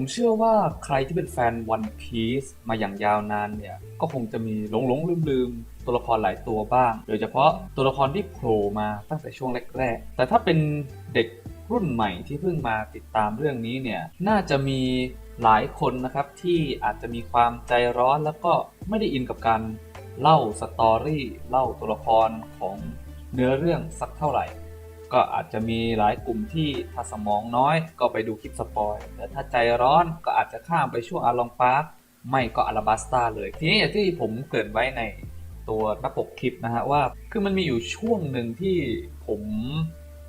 ผมเชื่อว่าใครที่เป็นแฟน One Piece มาอย่างยาวนานเนี่ย ก็คงจะมีหลงหลงลืมลืมตัวละครหลายตัวบ้าง โดยเฉพาะตัวละครที่โผล่มาตั้งแต่ช่วงแรกๆ แต่ถ้าเป็นเด็กรุ่นใหม่ที่เพิ่งมาติดตามเรื่องนี้เนี่ย น่าจะมีหลายคนนะครับที่อาจจะมีความใจร้อนแล้วก็ไม่ได้อินกับการเล่าสตอรี่เล่าตัวละครของเนื้อเรื่องสักเท่าไหร่ ก็อาจจะมีหลายกลุ่มที่ถ้าสมองน้อยก็ไปดูคลิปสปอยแต่ถ้าใจร้อนก็อาจจะข้ามไปช่วงอาลองพาร์คไม่ก็อาราบัสตาเลย ทีนี้อย่างที่ผมเกริดไว้ในตัวหน้าปกคลิปนะฮะว่า คือมันมีอยู่ช่วงหนึ่งที่ผม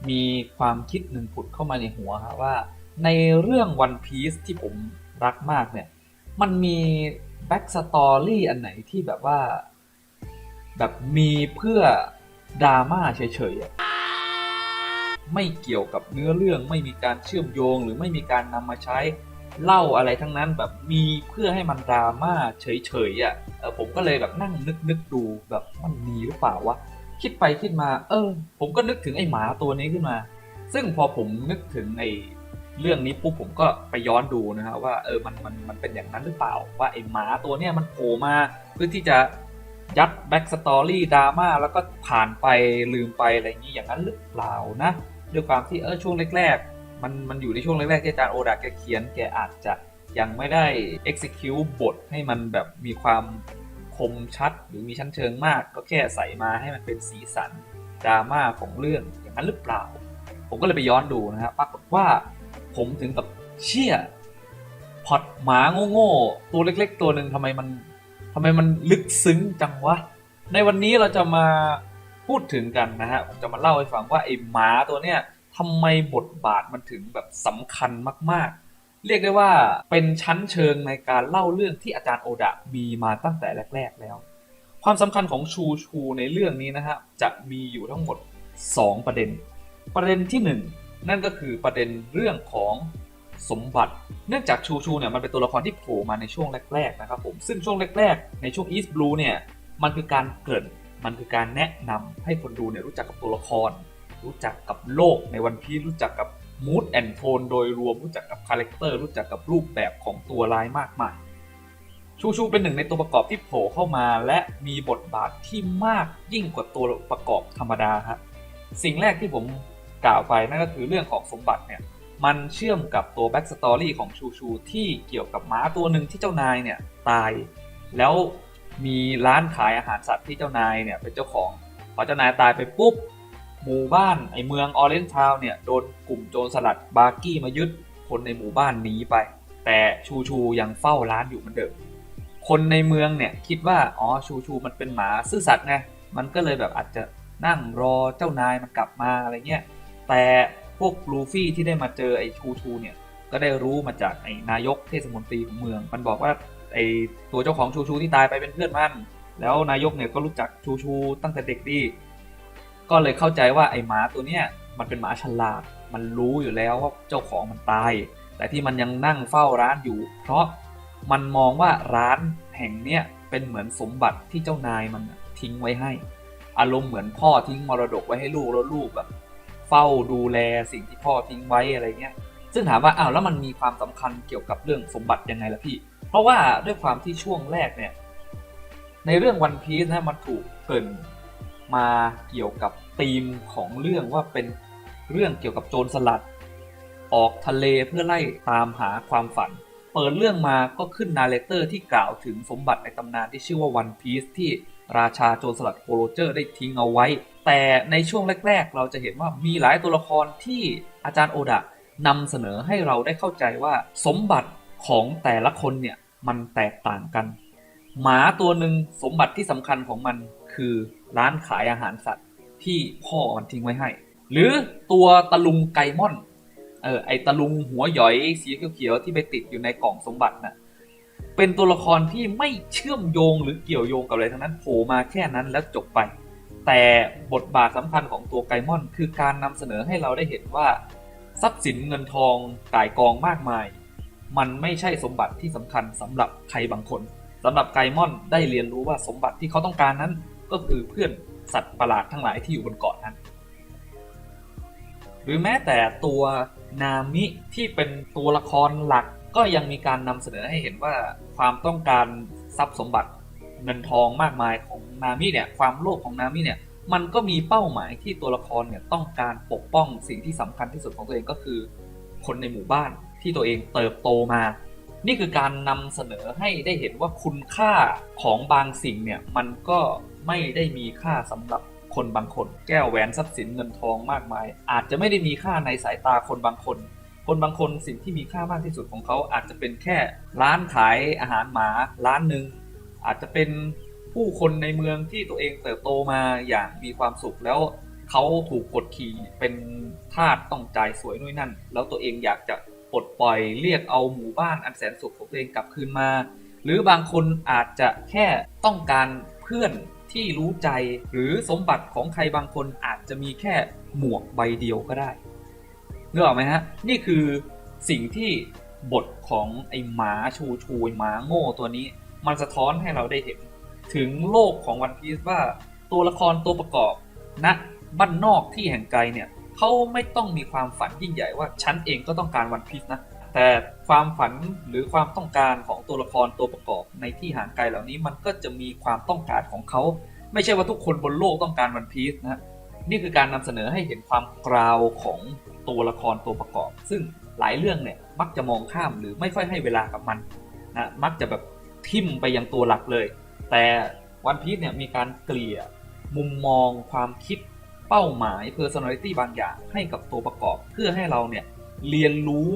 มีความคิดหนึ่งผุดเข้ามาในหัวฮะว่า ในเรื่อง One Piece ที่ผมรักมากเนี่ย มันมีแบ็กสตอรี่อันไหนที่แบบว่า แบบมีเพื่อดราม่าเฉยๆอะ ไม่เกี่ยวกับเนื้อเรื่อง ไม่มีการเชื่อมโยง หรือไม่มีการนำมาใช้เล่าอะไรทั้งนั้นแบบมีเพื่อให้มันดราม่าเฉยๆอะผมก็เลยแบบนั่งนึกนึกดูแบบมันมีหรือเปล่าวะคิดไปคิดมา เออ ผมก็นึกถึงไอ้หมาตัวนี้ขึ้นมา ซึ่งพอผมนึกถึงไอ้เรื่องนี้ปุ๊บผมก็ไปย้อนดูนะฮะว่าเออมันมันมันเป็นอย่างนั้นหรือเปล่า ว่าไอ้หมาตัวเนี้ยมันโผล่มาเพื่อที่จะยัดแบ็กสตอรี่ดราม่าแล้วก็ผ่านไปลืมไปอะไรอย่างนี้อย่างนั้นหรือเปล่านะ ด้วยความที่เออช่วงแรกๆ มันมันอยู่ในช่วงแรกๆที่อาจารย์โอดาแกเขียนแกอาจจะยังไม่ได้ execute บทให้มันแบบมีความคมชัดหรือมีชั้นเชิงมาก ก็แค่ใส่มาให้มันเป็นสีสันดราม่าของเรื่องอย่างนั้นหรือเปล่า ผมก็เลยไปย้อนดูนะครับปรากฏว่าผมถึงกับเชี่ยพอดหมาโง่ๆตัวเล็ก ๆ ตัวหนึ่งทำไมมันทำไมมันลึกซึ้งจังวะ ในวันนี้เราจะมา พูดถึงกันนะฮะผมจะมาเล่าให้ฟังว่าไอ้หมาตัวเนี้ยทำไมบทบาทมันถึงแบบสำคัญมาก ๆ เรียกได้ว่าเป็นชั้นเชิงในการเล่าเรื่องที่อาจารย์โอดะมีมาตั้งแต่แรก ๆ แล้ว ความสำคัญของชูชูในเรื่องนี้นะฮะจะมีอยู่ทั้งหมด 2 ประเด็น ประเด็นที่ 1 นั่นก็คือประเด็นเรื่องของสมบัติ เนื่องจากชูชูเนี่ยมันเป็นตัวละครที่โผล่มาในช่วงแรก ๆ นะครับผม ซึ่งช่วงแรก ๆ ในช่วง East Blue เนี่ยมันคือการเกริ่น มันคือการแนะนำให้คนดูเนี่ยรู้จักกับตัวละคร รู้จักกับโลกในวันพีรู้จักกับมูดแอนโทนโดยรวมรู้จักกับคาแรคเตอร์รู้จักกับรูปแบบของตัวร้ายมากมายชูชูเป็นหนึ่งในตัวประกอบที่โผล่เข้ามา และมีบทบาทที่มากยิ่งกว่าตัวประกอบธรรมดาฮะสิ่งแรกที่ผมกล่าวไปนั่นก็คือเรื่องของสมบัติเนี่ยมันเชื่อมกับตัวแบ็กสตอรี่ของชูชูที่เกี่ยวกับหมาตัวหนึ่งที่เจ้านายเนี่ยตาย แล้ว มีร้านขายอาหารสัตว์ที่เจ้านายเนี่ยเป็นเจ้าของพอเจ้านายตายไปปุ๊บหมู่บ้านไอเมืองออเรนจ์ทาวน์เนี่ยโดนกลุ่มโจรสลัดบาร์กี้มายึดคนในหมู่บ้านหนีไป แต่ชูชูยังเฝ้าร้านอยู่เหมือนเดิมคนในเมืองเนี่ยคิดว่าอ๋อชูชูมันเป็นหมาซื่อสัตย์ไงมันก็เลยแบบอาจจะนั่งรอเจ้านายมันกลับมาอะไรเงี้ยแต่พวกลูฟี่ที่ได้มาเจอไอ้ชูชูเนี่ยก็ได้รู้มาจากไอ้นายกเทศมนตรีของเมือง มันบอกว่า ไอตัวเจ้าของชูชูที่ตายไปเป็นเพื่อนมันแล้วนายกเนี่ยก็รู้จักชูชูตั้งแต่เด็กดีก็เลยเข้าใจว่าไอหมาตัวเนี้ยมันเป็นหมาฉลาด มันรู้อยู่แล้วว่าเจ้าของมันตาย แต่ที่มันยังนั่งเฝ้าร้านอยู่ เพราะมันมองว่าร้านแห่งเนี้ยเป็นเหมือนสมบัติที่เจ้านายมันทิ้งไว้ให้ อารมณ์เหมือนพ่อทิ้งมรดกไว้ให้ลูกแล้วลูกแบบ เฝ้าดูแลสิ่งที่พ่อทิ้งไว้อะไรเงี้ย ซึ่งถามว่าอ้าวแล้วมันมีความสำคัญเกี่ยวกับเรื่องสมบัติยังไงล่ะพี่ เพราะว่าด้วยความที่ช่วงแรกเนี่ย ในเรื่องวันพีซนะมันถูกเกินมาเกี่ยวกับธีมของเรื่องว่าเป็นเรื่องเกี่ยวกับโจรสลัด ออกทะเลเพื่อไล่ตามหาความฝัน เปิดเรื่องมาก็ขึ้นนาเรเตอร์ที่กล่าวถึงสมบัติในตำนานที่ชื่อว่าวันพีซที่ราชาโจรสลัดโคโรเจอร์ได้ทิ้งเอาไว้ แต่ในช่วงแรก ๆ เราจะเห็นว่ามีหลายตัวละครที่อาจารย์โอดะนำเสนอให้เราได้เข้าใจว่าสมบัติ ของแต่ละคนเนี่ยมันแตกต่างกัน หมาตัวหนึ่งสมบัติที่สำคัญของมันคือร้านขายอาหารสัตว์ที่พ่อมันทิ้งไว้ให้ หรือตัวตะลุงไก่ม่อนเออไอตะลุงหัวหย่อยสีเขียวๆที่ไปติดอยู่ในกล่องสมบัติน่ะเป็นตัวละครที่ไม่เชื่อมโยงหรือเกี่ยวโยงกับอะไรทั้งนั้นโผล่มาแค่นั้นแล้วจบไป แต่บทบาทสำคัญของตัวไกมอน คือการนำเสนอให้เราได้เห็นว่า ทรัพย์สินเงินทองก่ายกองมากมาย มันไม่ใช่สมบัติที่สำคัญสำหรับใครบางคนสำหรับไกมอนได้เรียนรู้ว่าสมบัติที่เขาต้องการนั้น ก็คือเพื่อนสัตว์ประหลาดทั้งหลายที่อยู่บนเกาะนั้น หรือแม้แต่ตัวนามิที่เป็นตัวละครหลักก็ยังมีการนำเสนอให้เห็นว่าความต้องการทรัพย์สมบัติเงินทองมากมายของนามิเนี่ยความโลภของนามิเนี่ยมันก็มีเป้าหมายที่ตัวละครเนี่ยต้องการปกป้องสิ่งที่สำคัญที่สุดของตัวเองก็คือ คนในหมู่บ้าน ที่ตัวเองเติบโตมา นี่คือการนำเสนอให้ได้เห็นว่าคุณค่าของบางสิ่งเนี่ยมันก็ไม่ได้มีค่าสำหรับคนบางคน แก้วแหวนทรัพย์สินเงินทองมากมาย อาจจะไม่ได้มีค่าในสายตาคนบางคน คนบางคนสิ่งที่มีค่ามากที่สุดของเขาอาจจะเป็นแค่ร้านขายอาหารหมาร้านหนึ่งอาจจะเป็นผู้คนในเมืองที่ตัวเองเติบโตมาอย่างมีความสุขแล้วเขาถูกกดขี่เป็นทาสต้องจ่ายสวยนู่นนั่น แล้วตัวเองอยากจะ ปลดปล่อยเรียกเอาหมู่บ้านอันแสนสุขของตัวเองกลับคืนมา หรือบางคนอาจจะแค่ต้องการเพื่อนที่รู้ใจหรือสมบัติของใครบางคนอาจจะมีแค่หมวกใบเดียวก็ได้เนื้อออกไหมฮะ นี่คือสิ่งที่บทของไอ้หมาชูชูไอ้หมาโง่ตัวนี้ มันสะท้อนให้เราได้เห็น ถึงโลกของวันพีซว่าตัวละครตัวประกอบณบ้านนอกที่แห่งไกลเนี่ย เขาไม่ต้องมีความฝันยิ่งใหญ่ว่าฉันเองก็ต้องการวันพีซนะแต่ความฝันหรือความต้องการของตัวละครตัวประกอบในที่ห่างไกลเหล่านี้มันก็จะมีความต้องการของเขา ไม่ใช่ว่าทุกคนบนโลกต้องการวันพีซนะนี่คือการนำเสนอให้เห็นความกราวของตัวละครตัวประกอบ ซึ่งหลายเรื่องเนี่ยมักจะมองข้ามหรือไม่ค่อยให้เวลากับมันนะมักจะแบบทิ่มไปยังตัวหลักเลย แต่วันพีซเนี่ยมีการเกลี่ยมุมมองความคิด เป้าหมาย personality บางอย่างให้กับตัวประกอบ เพื่อให้เราเนี่ยเรียนรู้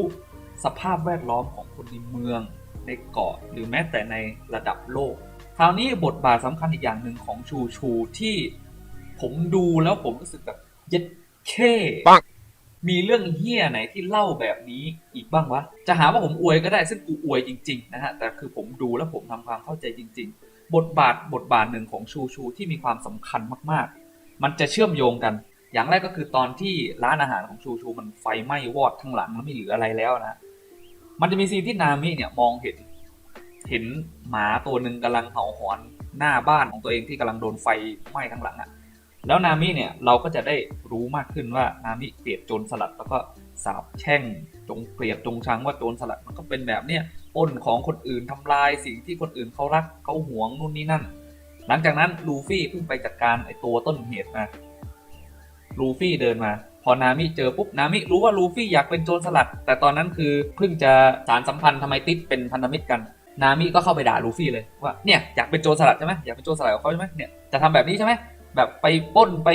สภาพแวดล้อมของคนในเมือง ในเกาะหรือแม้แต่ในระดับโลก คราวนี้บทบาทสำคัญอีกอย่างหนึ่งของชูชูที่ผมดูแล้วผมรู้สึกแบบเย็ดเค้ปังมีเรื่องเฮี้ยไหนที่เล่าแบบนี้อีกบ้างวะ จะหาว่าผมอวยก็ได้ซึ่งกูอวยจริงๆนะฮะ แต่คือผมดูแล้วผมทำความเข้าใจจริง ๆ บทบาทบทบาทหนึ่งของชูชูที่มีความสำคัญมากๆ มันจะเชื่อมโยงกัน อย่างแรกก็คือตอนที่ร้านอาหารของชูชูมันไฟไหม้วอดทั้งหลังแล้วไม่เหลืออะไรแล้วนะมันจะมีซีนที่นามิเนี่ยมองเห็น เห็นหมาตัวหนึ่งกำลังเห่าหอนหน้าบ้านของตัวเองที่กำลังโดนไฟไหม้ทั้งหลังอะ่ะแล้วนามิเนี่ยเราก็จะได้รู้มากขึ้นว่านามิเกลียดโจรสลัดแล้วก็สาบแช่งจงเกลียดจงชังว่าโจรสลัดมันก็เป็นแบบเนี้ยป้นของคนอื่นทำลายสิ่งที่คนอื่นเขารักเขาหวงนู่นนี่นั่น หลังจากนั้นลูฟี่เพิ่งไปจัดการไอตัวต้นเหตุมาลูฟี่เดินมา พอนามิเจอปุ๊บนามิรู้ว่าลูฟี่อยากเป็นโจรสลัด แต่ตอนนั้นคือเพิ่งจะสารสัมพันธ์ทำไมติดเป็นพันธมิตรกัน นามิก็เข้าไปด่าลูฟี่เลยว่าเนี่ยอยากเป็นโจรสลัดใช่ไหมอยากเป็นโจรสลัดกับเขาใช่ไหมเนี่ยจะทำแบบนี้ใช่ไหมแบบไปป้นไป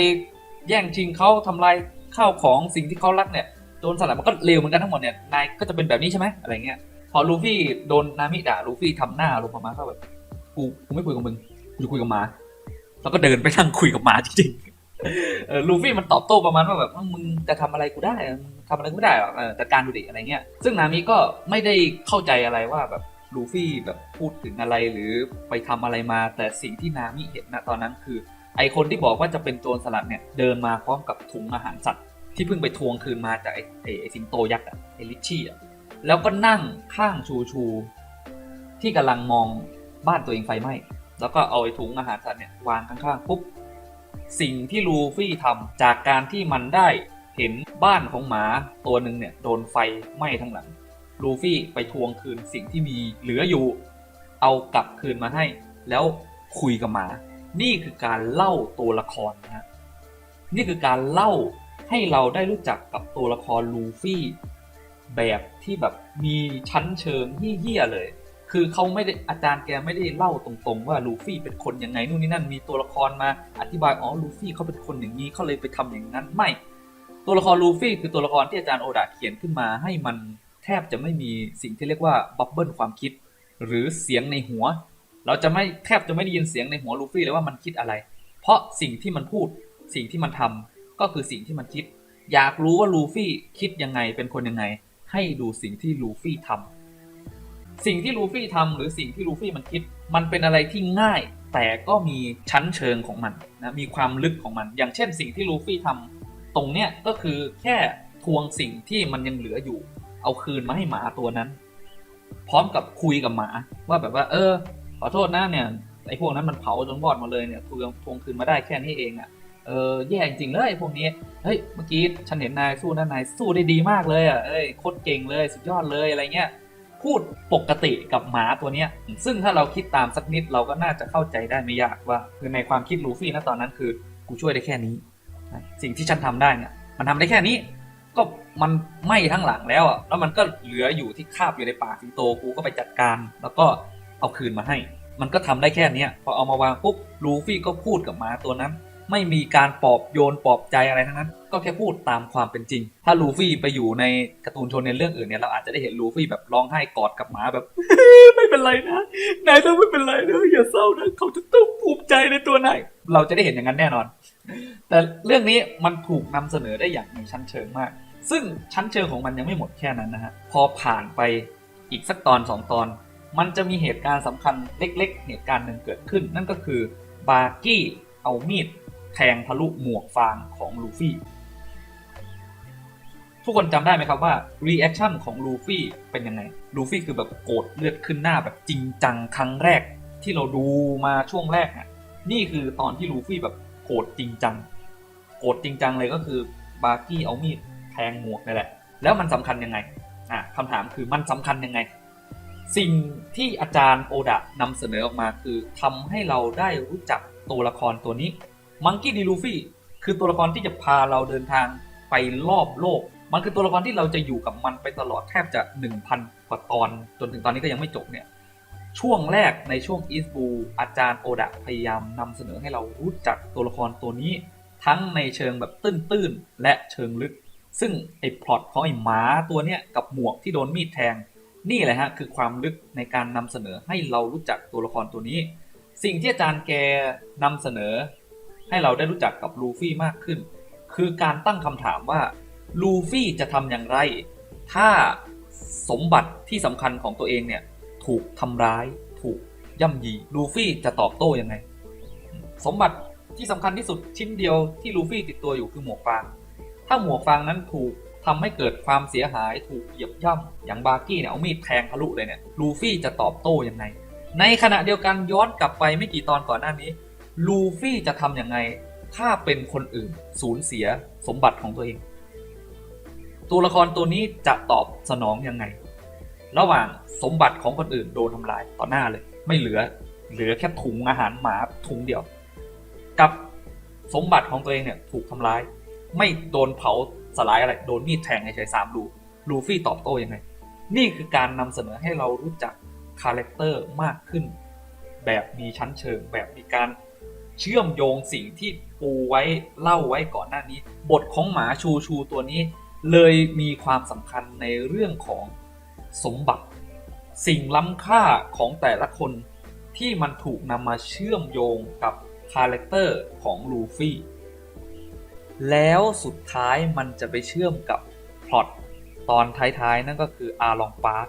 แย่งชิงเขาทำลายข้าวของสิ่งที่เขารักเนี่ยโจรสลัดมันก็เลวเหมือนกันทั้งหมดเนี่ยนายก็จะเป็นแบบนี้ใช่ไหมอะไรเงี้ยพอลูฟี่โดนนามิด่าลูฟี่ทำหน้าลงประมาณว่าแบบกูกูไม่คุยกับมึง กูจะคุยกับหมา แล้วก็เดินไปนั่งคุยกับหมาจริงๆลูฟี่มันตอบโต้ประมาณว่าแบบมึงจะทำอะไรกูได้อะมึงทำอะไรกูไม่ได้หรอกจัดการดูดิอะไรเงี้ย ซึ่งนามิก็ไม่ได้เข้าใจอะไรว่าแบบลูฟี่แบบพูดถึงอะไรหรือไปทำอะไรมา แต่สิ่งที่นามิเห็นนะตอนนั้นคือ ไอคนที่บอกว่าจะเป็นโจรสลัดเนี่ยเดินมาพร้อมกับถุงอาหารสัตว์ที่เพิ่งไปทวงคืนมาจากไอไอไอสิงโตยักษ์อะไอลิชชี่อะแล้วก็นั่งข้างชูชู ที่กำลังมองบ้านตัวเองไฟไหม้ แล้วก็เอาไอ้ถุงอาหารสัตว์เนี่ยวางข้างๆปุ๊บสิ่งที่ลูฟี่ทำจากการที่มันได้เห็นบ้านของหมาตัวหนึ่งเนี่ยโดนไฟไหม้ทั้งหลัง ลูฟี่ไปทวงคืนสิ่งที่มีเหลืออยู่ เอากลับคืนมาให้ แล้วคุยกับหมา นี่คือการเล่าตัวละครนะฮะนี่คือการเล่าให้เราได้รู้จักกับตัวละครลูฟี่ แบบที่แบบมีชั้นเชิงเหี้ยเลย คือเขาไม่ได้อาจารย์แกไม่ได้เล่าตรงๆ ว่าลูฟี่เป็นคนยังไงนู่นนี่นั่นมีตัวละครมาอธิบายอ๋อลูฟี่เขาเป็นคนอย่างนี้เขาเลยไปทำอย่างนั้นไม่ ตัวละครลูฟี่คือตัวละครที่อาจารย์โอดาเขียนขึ้นมา ให้มันแทบจะไม่มีสิ่งที่เรียกว่าบับเบิลความคิด หรือเสียงในหัว เราจะไม่แทบจะไม่ได้ยินเสียงในหัวลูฟี่เลยว่ามันคิดอะไร เพราะสิ่งที่มันพูดสิ่งที่มันทำก็คือสิ่งที่มันคิด อยากรู้ว่าลูฟี่คิดยังไงเป็นคนยังไง ให้ดูสิ่งที่ลูฟี่ทำ สิ่งที่ลูฟี่ทำหรือสิ่งที่ลูฟี่มันคิด มันเป็นอะไรที่ง่าย แต่ก็มีชั้นเชิงของมันนะมีความลึกของมัน อย่างเช่น สิ่งที่ลูฟี่ทำตรงเนี้ยก็คือแค่ทวงสิ่งที่มันยังเหลืออยู่ เอาคืนมาให้หมาตัวนั้น พร้อมกับคุยกับหมา ว่าแบบว่า เออ ขอโทษนะเนี่ยไอ้พวกนั้นมันเผาจนวอดหมาเลยเนี่ยทวงทวงคืนมาได้แค่นี้เองอะ่ะเออแย่จริงๆเลยไอ้พวกนี้ เฮ้ย เมื่อกี้ฉันเห็นนายสู้นะนายสู้ได้ดีมากเลยอะ่ะ เอ้ยโคตรเก่งเลยสุดยอดเลยอะไรเงี้ย พูดปกติกับหมาตัวเนี้ย ซึ่งถ้าเราคิดตามสักนิดเราก็น่าจะเข้าใจได้ไม่ยากว่าคือในความคิดลูฟี่นะตอนนั้นคือกูช่วยได้แค่นี้ สิ่งที่ฉันทำได้เนี่ยมันทำได้แค่นี้ ก็มันไหม้ทั้งหลังแล้วอะแล้วมันก็เหลืออยู่ที่คาบอยู่ในปากสิงโตกูก็ไปจัดการ แล้วก็เอาคืนมาให้ มันก็ทำได้แค่เนี้ยพอเอามาวางปุ๊บลูฟี่ก็พูดกับหมาตัวนั้น ไม่มีการปอบโยนปอบใจอะไรทั้งนั้น ก็แค่พูดตามความเป็นจริง ถ้าลูฟี่ไปอยู่ในการ์ตูนโชเนนเรื่องอื่นเนี่ยเราอาจจะได้เห็นลูฟี่แบบร้องไห้กอดกับหมาแบบ ไม่เป็นไรนะนายต้องไม่เป็นไรนะอย่าเศร้านะเขาจะต้องภูมิใจในตัวนายเราจะได้เห็นอย่างนั้นแน่นอน แต่เรื่องนี้มันถูกนำเสนอได้อย่างมีชั้นเชิงมาก ซึ่งชั้นเชิงของมันยังไม่หมดแค่นั้นนะฮะพอผ่านไปอีกสักตอนสองตอน มันจะมีเหตุการณ์สำคัญเล็ก ๆ เหตุการณ์หนึ่งเกิดขึ้น นั่นก็คือบาร์กี้เอามีด แทงทะลุหมวกฟางของลูฟี่ ทุกคนจำได้ไหมครับว่ารีแอคชั่นของลูฟี่เป็นยังไง ลูฟี่คือแบบโกรธเลือดขึ้นหน้าแบบจริงจังครั้งแรกที่เราดูมาช่วงแรกอะนี่คือตอนที่ลูฟี่แบบโกรธจริงจัง โกรธจริงจังเลยก็คือบาร์กี้เอามีดแทงหมวกนี่แหละ แล้วมันสำคัญยังไง อะคำถามคือมันสำคัญยังไง สิ่งที่อาจารย์โอดะนำเสนอออกมาคือทำให้เราได้รู้จักตัวละครตัวนี้ มังกี้ดีลูฟี่คือตัวละครที่จะพาเราเดินทางไปรอบโลก มันคือตัวละครที่เราจะอยู่กับมันไปตลอดแทบจะ 1,000 กว่าตอน จนถึงตอนนี้ก็ยังไม่จบเนี่ย ช่วงแรกในช่วงอีสบูอาจารย์โอดะพยายามนำเสนอให้เรารู้จักตัวละครตัวนี้ ทั้งในเชิงแบบตื้นๆและเชิงลึก ซึ่งไอ้พล็อตของไอ้หมาตัวเนี้ยกับหมวกที่โดนมีดแทง นี่แหละฮะคือความลึกในการนำเสนอให้เรารู้จักตัวละครตัวนี้ สิ่งที่อาจารย์แกนำเสนอ ให้เราได้รู้จักกับลูฟี่มากขึ้น คือการตั้งคำถามว่าลูฟี่จะทำอย่างไร ถ้าสมบัติที่สำคัญของตัวเองเนี่ย ถูกทำร้าย ถูกย่ำยีลูฟี่จะตอบโต้ยังไง สมบัติที่สำคัญที่สุดชิ้นเดียวที่ลูฟี่ติดตัวอยู่คือหมวกฟาง ถ้าหมวกฟางนั้นถูกทำให้เกิดความเสียหายถูกเหยียบย่ำอย่างบาร์กี้เนี่ยเอามีดแทงทะลุเลยเนี่ยลูฟี่จะตอบโต้ยังไง ในขณะเดียวกันย้อนกลับไปไม่กี่ตอนก่อนหน้านี้ ลูฟี่จะทำยังไง ถ้าเป็นคนอื่น สูญเสียสมบัติของตัวเอง ตัวละครตัวนี้จะตอบสนองยังไง ระหว่างสมบัติของคนอื่นโดนทำลายต่อหน้าเลย ไม่เหลือ เหลือแค่ถุงอาหารหมาถุงเดียว กับสมบัติของตัวเองเนี่ยถูกทำร้าย ไม่โดนเผาสลายอะไรโดนมีดแทงในชายสามรูลูฟี่ตอบโต้ยังไง นี่คือการนำเสนอให้เรารู้จักคาแรคเตอร์มากขึ้น แบบมีชั้นเชิงแบบมีการ เชื่อมโยงสิ่งที่ปูไว้เล่าไว้ก่อนหน้านี้ บทของหมาชูชูตัวนี้ เลยมีความสำคัญในเรื่องของสมบัติ สิ่งล้ำค่าของแต่ละคนที่มันถูกนำมาเชื่อมโยงกับคาแรคเตอร์ของลูฟี่แล้วสุดท้ายมันจะไปเชื่อมกับพล็อตตอนท้ายๆ นั่นก็คืออาลองปาร์ค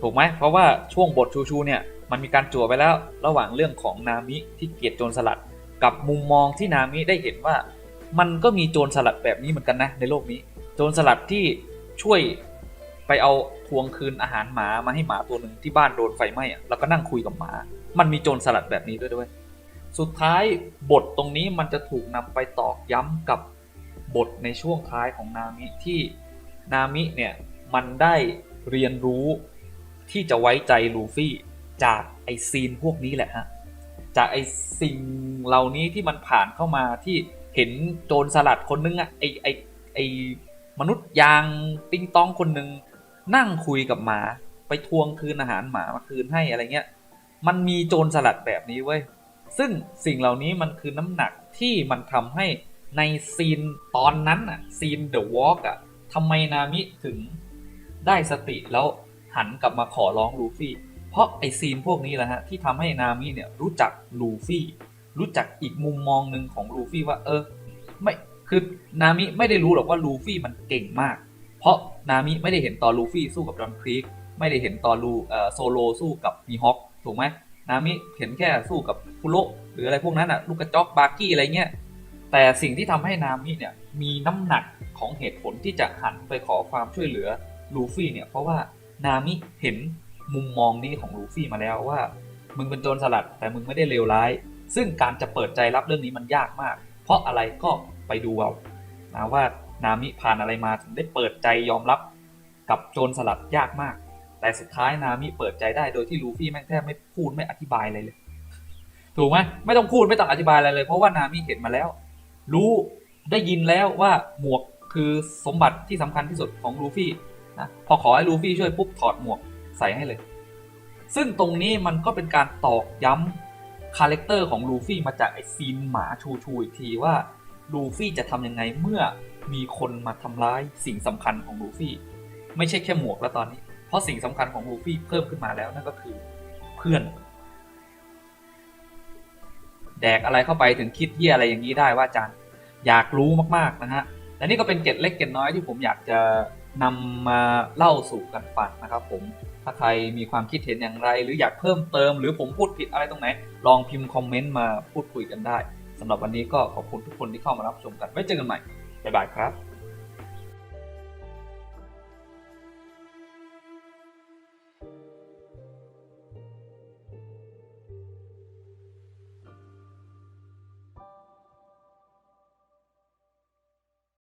ถูกไหมเพราะว่าช่วงบทชูชูเนี่ย มันมีการจั่วไปแล้วระหว่างเรื่องของนามิที่เกลียดโจรสลัด กับมุมมองที่นามิได้เห็นว่า มันก็มีโจรสลัดแบบนี้เหมือนกันนะในโลกนี้ โจรสลัดที่ช่วยไปเอาทวงคืนอาหารหมามาให้หมาตัวหนึ่งที่บ้านโดนไฟไหม้อะแล้วก็นั่งคุยกับหมา มันมีโจรสลัดแบบนี้ด้วยด้วย สุดท้ายบทตรงนี้มันจะถูกนำไปตอกย้ำกับบทในช่วงท้ายของนามิที่นามิเนี่ยมันได้เรียนรู้ที่จะไว้ใจลูฟี่ จากไอซีนพวกนี้แหละฮะจากไอสิ่งเหล่านี้ที่มันผ่านเข้ามาที่เห็นโจรสลัดคนนึงอะไอไอไอมนุษย์ยางติ้งตองคนนึงนั่งคุยกับหมา ไปทวงคืนอาหารหมามาคืนให้อะไรเงี้ยมันมีโจรสลัดแบบนี้เว้ยซึ่งสิ่งเหล่านี้มันคือน้ำหนักที่มันทำให้ในซีนตอนนั้นอะซีนเดอะวอล์กอะทำไมนามิถึงได้สติแล้วหันกลับมาขอร้องลูฟี่ เพราะไอซีนพวกนี้แหละฮะที่ทำให้นามิเนี่ยรู้จักลูฟี่ รู้จักอีกมุมมองหนึ่งของลูฟี่ว่าเออไม่คือนามิไม่ได้รู้หรอกว่าลูฟี่มันเก่งมาก เพราะนามิไม่ได้เห็นตอนลูฟี่สู้กับดอนครีกไม่ได้เห็นตอนลูเออโซโลสู้กับมีฮอคถูกไหมนามิเห็นแค่สู้กับคุโรหรืออะไรพวกนั้นอะลูกกระจอกบาร์กี้อะไรเงี้ยแต่สิ่งที่ทำให้นามิเนี่ยมีน้ำหนักของเหตุผลที่จะหันไปขอความช่วยเหลือลูฟี่เนี่ยเพราะว่านามิเห็น มุมมองนี้ของลูฟี่มาแล้วว่า มึงเป็นโจรสลัดแต่มึงไม่ได้เลวร้าย ซึ่งการจะเปิดใจรับเรื่องนี้มันยากมาก เพราะอะไรก็ไปดูเอานะว่านามิผ่านอะไรมาถึงได้เปิดใจยอมรับกับโจรสลัดยากมาก แต่สุดท้ายนามิเปิดใจได้โดยที่ลูฟี่แม่งแทบไม่พูดไม่อธิบายอะไรเลย ถูกไหมไม่ต้องพูดไม่ต้องอธิบายอะไรเลย เพราะว่านามิเห็นมาแล้ว รู้ได้ยินแล้วว่าหมวกคือสมบัติที่สำคัญที่สุดของลูฟี่นะพอขอให้ลูฟี่ช่วยปุ๊บถอดหมวก ใส่ให้เลย ซึ่งตรงนี้มันก็เป็นการตอกย้ำคาแรคเตอร์ของลูฟี่มาจากไอซีนหมาชูชูอีกทีว่าลูฟี่จะทำยังไงเมื่อมีคนมาทำร้ายสิ่งสำคัญของลูฟี่ ไม่ใช่แค่หมวกแล้วตอนนี้ เพราะสิ่งสำคัญของลูฟี่เพิ่มขึ้นมาแล้วนั่นก็คือเพื่อน แดกอะไรเข้าไปถึงคิดเยี่ยอะไรอย่างนี้ได้ว่าอาจารย์อยากรู้มากๆนะฮะและนี่ก็เป็นเกร็ดเล็กเกร็ดน้อยที่ผมอยากจะ นำมาเล่าสู่กันฟังนะครับผม ถ้าใครมีความคิดเห็นอย่างไร หรืออยากเพิ่มเติม หรือผมพูดผิดอะไรตรงไหน ลองพิมพ์คอมเมนต์มาพูดคุยกันได้สำหรับวันนี้ก็ขอบคุณทุกคนที่เข้ามารับชมกัน ไว้เจอกันใหม่ บ๊ายบายครับ